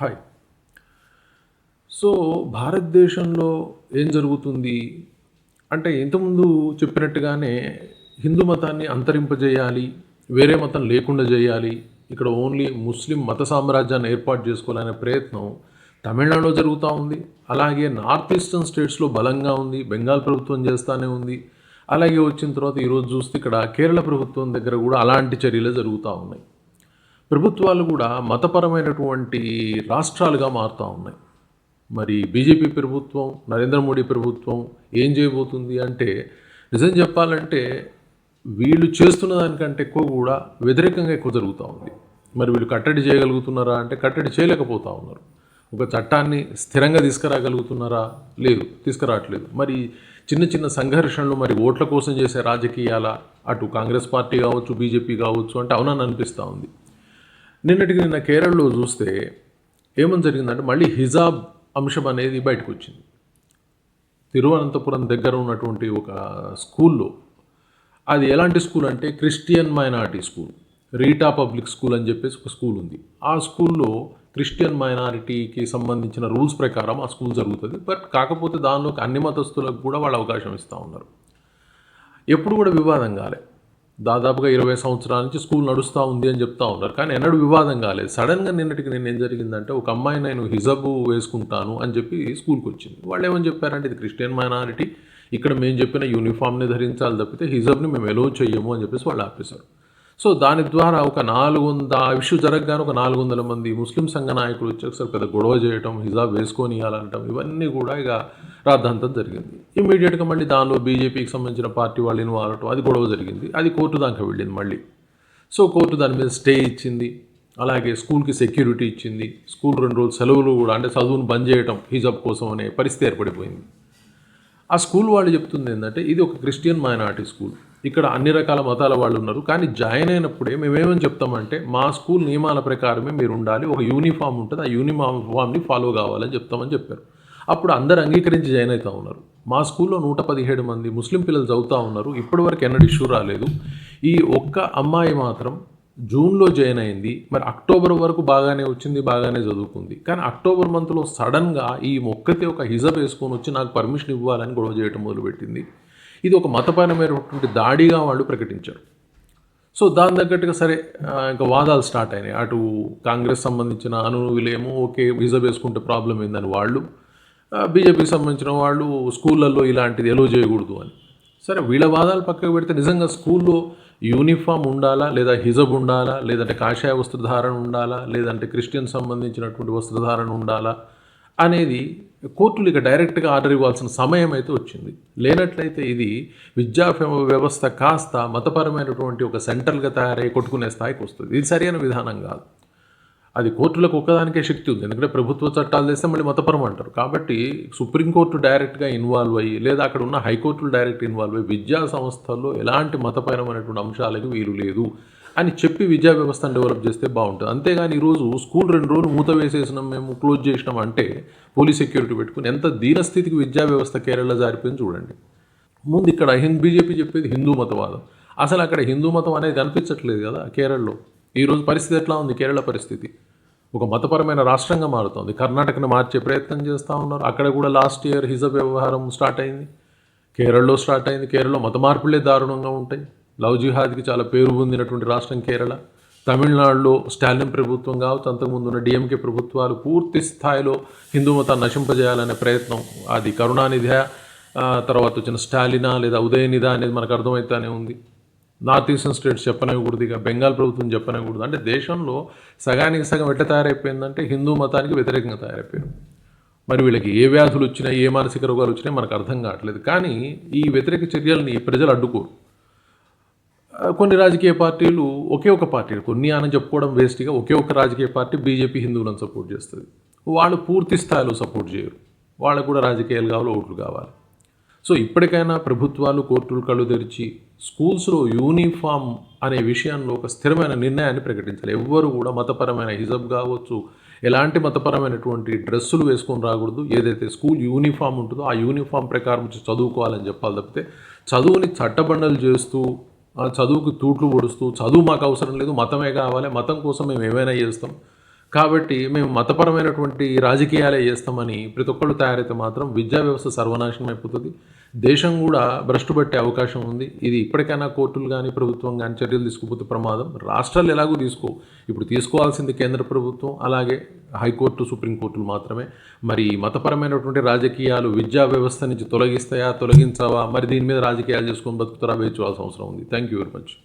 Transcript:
Hi. So భారతదేశంలో ఏం జరుగుతుంది? అంటే ఇంతకుముందు చెప్పినట్టుగానే హిందూ మతాన్ని అంతరింపజేయాలి వేరే మతం లేకుండా చేయాలి ఇక్కడ ఓన్లీ ముస్లిం మత సామ్రాజ్యాన్ని ఏర్పాటు చేసుకోవాలనే ప్రయత్నం తమిళనాడులో జరుగుతూ ఉంది. అలాగే నార్త్ ఈస్టర్న్ స్టేట్స్లో బలంగా ఉంది బెంగాల్ ప్రభుత్వం చేస్తూనే ఉంది. అలాగే వచ్చిన తర్వాత ఈరోజు చూస్తే ఇక్కడ కేరళ ప్రభుత్వం దగ్గర కూడా అలాంటి చర్యలు జరుగుతూ ఉన్నాయి. ప్రభుత్వాలు కూడా మతపరమైనటువంటి రాష్ట్రాలుగా మారుతూ ఉన్నాయి. మరి బీజేపీ ప్రభుత్వం నరేంద్ర మోడీ ప్రభుత్వం ఏం చేయబోతుంది అంటే నిజం చెప్పాలంటే వీళ్ళు చేస్తున్న దానికంటే ఎక్కువ కూడా వ్యతిరేకంగా ఎక్కువ జరుగుతూ ఉంది. మరి వీళ్ళు కట్టడి చేయగలుగుతున్నారా అంటే కట్టడి చేయలేకపోతూ ఉన్నారు. ఒక చట్టాన్ని స్థిరంగా తీసుకురాగలుగుతున్నారా? లేదు తీసుకురావట్లేదు. మరి చిన్న చిన్న సంఘర్షణలు మరి ఓట్ల కోసం చేసే రాజకీయాల అటు కాంగ్రెస్ పార్టీ కావచ్చు బీజేపీ కావచ్చు అంటే అవునని అనిపిస్తూ ఉంది. నిన్నటికి నిన్న కేరళలో చూస్తే ఏమని జరిగిందంటే మళ్ళీ హిజాబ్ అంశం అనేది బయటకు వచ్చింది. తిరువనంతపురం దగ్గర ఉన్నటువంటి ఒక స్కూల్లో అది ఎలాంటి స్కూల్ అంటే Christian minority school Rita public school అని చెప్పేసి ఒక స్కూల్ ఉంది. ఆ స్కూల్లో క్రిస్టియన్ మైనారిటీకి సంబంధించిన రూల్స్ ప్రకారం ఆ స్కూల్ జరుగుతుంది. బట్ కాకపోతే దానిలోకి అన్ని మతస్థులకు కూడా వాళ్ళు అవకాశం ఇస్తూ ఉన్నారు. ఎప్పుడు కూడా వివాదం కాలే. దాదాపుగా ఇరవై సంవత్సరాల నుంచి స్కూల్ నడుస్తూ ఉంది అని చెప్తా ఉన్నారు. కానీ ఎన్నడూ వివాదం కాలేదు. సడన్గా నిన్నటికి నేను ఏం జరిగిందంటే ఒక అమ్మాయి నేను హిజబు వేసుకుంటాను అని చెప్పి స్కూల్కి వచ్చింది. వాళ్ళు ఏమని చెప్పారంటే ఇది క్రిస్టియన్ మైనారిటీ ఇక్కడ మేము చెప్పిన యూనిఫామ్ని ధరించాలి తప్పితే హిజబ్ని మేము ఎలో చెయ్యము అని చెప్పేసి వాళ్ళు ఆపేశారు. సో దాని ద్వారా ఒక నాలుగు వంద ఆ ఇష్యూ జరగగానే ఒక నాలుగు వందల మంది ముస్లిం సంఘ నాయకులు వచ్చి ఒకసారి పెద్ద గొడవ చేయటం హిజాబ్ వేసుకొని ఇవ్వాలనటం ఇవన్నీ కూడా ఇక రాద్ధాంతం జరిగింది. ఇమీడియట్గా మళ్ళీ దానిలో బీజేపీకి సంబంధించిన పార్టీ వాళ్ళు ఇన్వాల్వ్ అవటం అది గొడవ జరిగింది. అది కోర్టు దాకా వెళ్ళింది మళ్ళీ. సో కోర్టు దాని మీద స్టే ఇచ్చింది. అలాగే స్కూల్కి సెక్యూరిటీ ఇచ్చింది. స్కూల్ రెండు రోజులు సెలవులు కూడా అంటే చదువును బంద్ చేయటం హిజాబ్ కోసం అనే పరిస్థితి ఏర్పడిపోయింది. ఆ స్కూల్ వాళ్ళు చెప్తుంది ఏంటంటే ఇది ఒక క్రిస్టియన్ మైనారిటీ స్కూల్. ఇక్కడ అన్ని రకాల మతాల వాళ్ళు ఉన్నారు. కానీ జాయిన్ అయినప్పుడే మేమేమని చెప్తామంటే మా స్కూల్ నియమాల ప్రకారమే మీరు ఉండాలి ఒక యూనిఫామ్ ఉంటుంది ఆ యూనిఫామ్ని ఫాలో కావాలని చెప్తామని చెప్పారు. అప్పుడు అందరు అంగీకరించి జాయిన్ అవుతూ ఉన్నారు. మా స్కూల్లో నూట పదిహేడు మంది ముస్లిం పిల్లలు చదువుతూ ఉన్నారు. ఇప్పటివరకు ఎన్నడూ ఇష్యూ రాలేదు. ఈ ఒక్క అమ్మాయి మాత్రం జూన్లో జాయిన్ అయింది. మరి అక్టోబర్ వరకు బాగానే వచ్చింది బాగానే చదువుకుంది. కానీ అక్టోబర్ మంత్లో సడన్గా ఈ మొక్కతే ఒక హిజబ్ వేసుకొని వచ్చి నాకు పర్మిషన్ ఇవ్వాలని గొడవ చేయడం మొదలుపెట్టింది. ఇది ఒక మతపరమైనటువంటి దాడిగా వాళ్ళు ప్రకటించారు. సో దాని తగ్గట్టుగా సరే ఇంకా వాదాలు స్టార్ట్ అయినాయి. అటు కాంగ్రెస్ సంబంధించిన అనువులేమో ఓకే విజబ్ వేసుకుంటే ప్రాబ్లం ఏందని వాళ్ళు బీజేపీకి సంబంధించిన వాళ్ళు స్కూళ్ళల్లో ఇలాంటిది ఎలో చేయకూడదు అని. సరే వీళ్ళ వాదాలు పక్కకు పెడితే నిజంగా స్కూల్లో యూనిఫామ్ ఉండాలా లేదా హిజబ్ ఉండాలా లేదంటే కాషాయ వస్త్రధారణ ఉండాలా లేదంటే క్రిస్టియన్ సంబంధించినటువంటి వస్త్రధారణ ఉండాలా అనేది కోర్టులు ఇక డైరెక్ట్గా ఆర్డర్ ఇవ్వాల్సిన సమయం అయితే వచ్చింది. లేనట్లయితే ఇది విద్యా వ్యవస్థ కాస్త మతపరమైనటువంటి ఒక సెంట్రల్గా తయారై కొట్టుకునే స్థాయికి వస్తుంది. ఇది సరైన విధానం కాదు. అది కోర్టులకు ఒక్కదానికే శక్తి ఉంది. ఎందుకంటే ప్రభుత్వ చట్టాలు చేస్తే మళ్ళీ మతపరం అంటారు. కాబట్టి సుప్రీంకోర్టు డైరెక్ట్గా ఇన్వాల్వ్ అయ్యి లేదా అక్కడ ఉన్న హైకోర్టులు డైరెక్ట్ ఇన్వాల్వ్ అయ్యి విద్యా సంస్థల్లో ఎలాంటి మతపరమైనటువంటి అంశాలకు వీలు లేదు. అని చెప్పి విద్యా వ్యవస్థను డెవలప్ చేస్తే బాగుంటుంది. అంతేగాని ఈరోజు స్కూల్ రెండు రోజులు మూత వేసేసినాం మేము క్లోజ్ చేసినాం అంటే పోలీస్ సెక్యూరిటీ పెట్టుకుని ఎంత దీనస్థితికి విద్యా వ్యవస్థ కేరళ జారిపోయింది చూడండి. ముందు ఇక్కడ హింద్ బీజేపీ చెప్పేది హిందూ మతవాదం. అసలు అక్కడ హిందూ మతం అనేది కనిపించట్లేదు కదా కేరళలో. ఈరోజు పరిస్థితి ఎట్లా ఉంది? కేరళ పరిస్థితి. ఒక మతపరమైన రాష్ట్రంగా మారుతోంది. కర్ణాటకను మార్చే ప్రయత్నం చేస్తూ ఉన్నారు. అక్కడ కూడా లాస్ట్ ఇయర్ హిజబ్ వ్యవహారం స్టార్ట్ అయింది. కేరళలో స్టార్ట్ అయింది. కేరళలో మత మార్పులే దారుణంగా ఉంటాయి. లవ్ జిహాద్కి చాలా పేరు పొందినటువంటి రాష్ట్రం కేరళ. తమిళనాడులో స్టాలిన్ ప్రభుత్వం కావచ్చు అంతకుముందు ఉన్న డిఎంకే ప్రభుత్వాలు పూర్తి స్థాయిలో హిందూ మతాన్ని నశింపజేయాలనే ప్రయత్నం. అది కరుణానిధి తర్వాత వచ్చిన స్టాలినా లేదా ఉదయనిధ అనేది మనకు అర్థమవుతానే ఉంది. నార్త్ ఈస్టర్న్ స్టేట్స్ చెప్పనివ్వకూడదు ఇక బెంగాల్ ప్రభుత్వం చెప్పనివ్వకూడదు అంటే దేశంలో సగానికి సగం ఎట్లా తయారైపోయిందంటే హిందూ మతానికి వ్యతిరేకంగా తయారైపోయారు. మరి వీళ్ళకి ఏ వ్యాధులు వచ్చినాయి ఏ మానసిక రోగాలు వచ్చినాయి మనకు అర్థం కావట్లేదు. కానీ ఈ వ్యతిరేక చర్యల్ని ప్రజలు అడ్డుకోరు. కొన్ని రాజకీయ పార్టీలు ఒకే ఒక పార్టీ కొన్ని అని చెప్పుకోవడం వేస్ట్గా ఒకే ఒక రాజకీయ పార్టీ బీజేపీ హిందువులను సపోర్ట్ చేస్తుంది. వాళ్ళు పూర్తి స్థాయిలో సపోర్ట్ చేయరు. వాళ్ళకు కూడా రాజకీయాలు కావాలి ఓట్లు కావాలి. సో ఇప్పటికైనా ప్రభుత్వాలు కోర్టులు కళ్ళు తెరిచి స్కూల్స్లో యూనిఫామ్ అనే విషయంలో ఒక స్థిరమైన నిర్ణయాన్ని ప్రకటించాలి. ఎవ్వరు కూడా మతపరమైన హిజబ్ కావచ్చు ఎలాంటి మతపరమైనటువంటి డ్రెస్సులు వేసుకొని రాకూడదు. ఏదైతే స్కూల్ యూనిఫామ్ ఉంటుందో ఆ యూనిఫామ్ ప్రకారం చదువుకోవాలని చెప్పాలి తప్పితే చదువుని చట్టబండలు చేస్తూ చదువుకు తూట్లు పొడుస్తూ చదువు మాకు అవసరం లేదు మతమే కావాలి మతం కోసం మేము ఏమైనా చేస్తాం. కాబట్టి మేము మతపరమైనటువంటి రాజకీయాలే చేస్తామని ప్రతి ఒక్కళ్ళు తయారైతే మాత్రం విద్యా వ్యవస్థ సర్వనాశనం అయిపోతుంది. దేశం కూడా భ్రష్టు పట్టే అవకాశం ఉంది. ఇది ఇప్పటికైనా కోర్టులు కానీ ప్రభుత్వం కానీ చర్యలు తీసుకుపోతే ప్రమాదం. రాష్ట్రాలు ఎలాగో తీసుకో ఇప్పుడు తీసుకోవాల్సింది కేంద్ర ప్రభుత్వం అలాగే హైకోర్టు సుప్రీంకోర్టులు మాత్రమే. మరి మతపరమైనటువంటి రాజకీయాలు విద్యా వ్యవస్థ నుంచి తొలగిస్తాయా తొలగించవా? మరి దీని మీద రాజకీయాలు చేసుకొని బతుకుతారా? వేచి చూడాల్సిన అవసరం ఉంది. Thank you very much